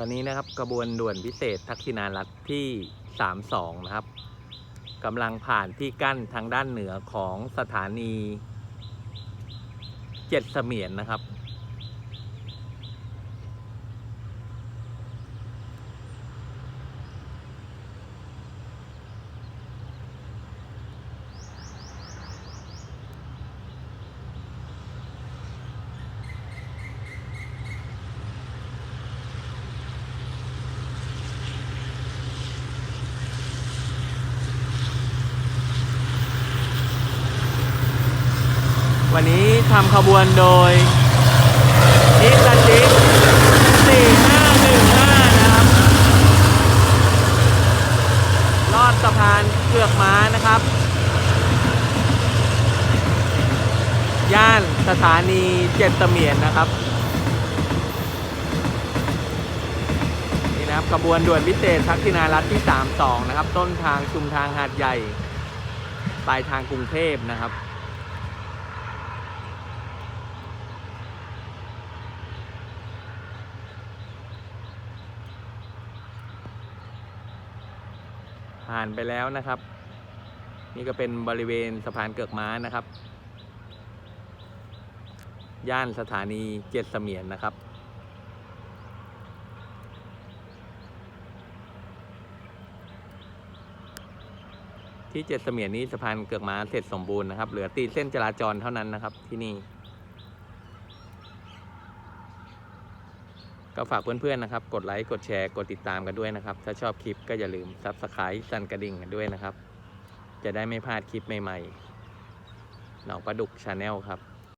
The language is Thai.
ตอนนี้นะครับกระบวนด่วนพิเศษทักษิณารัฐที่ 32 นะครับกำลังผ่านที่กั้นทางด้านเหนือของสถานีเจ็ดเสมียนนะครับ วันนี้ทำขบวนโดยนิสจิก4515 นะครับ ลอดสะพานเกือกม้านะครับ ย่านสถานีเจ็ดเมียนนะครับ นี่นะครับขบวนด่วนพิเศษทักษิณารัฐที่ 32 นะครับ ต้นทางชุมทางหาดใหญ่ ปลายทางกรุงเทพนะครับ ผ่านไปแล้วนะครับ นี่ก็เป็นบริเวณสะพานเกือกม้านะครับ ย่านสถานีเจ็ดเสมียนนะครับ ที่เจ็ดเสมียนนี้สะพานเกือกม้าเสร็จสมบูรณ์นะครับ เหลือตีเส้นจราจรเท่านั้นนะครับที่นี่ ก็ฝากเพื่อนๆนะครับ กดไลค์ กดแชร์ กดติดตามกันด้วยนะครับ ถ้าชอบคลิปก็อย่าลืมซับสไครต์สั่นกระดิ่งกันด้วยนะครับ จะได้ไม่พลาดคลิปใหม่ๆหนองประดุกชาแนลครับ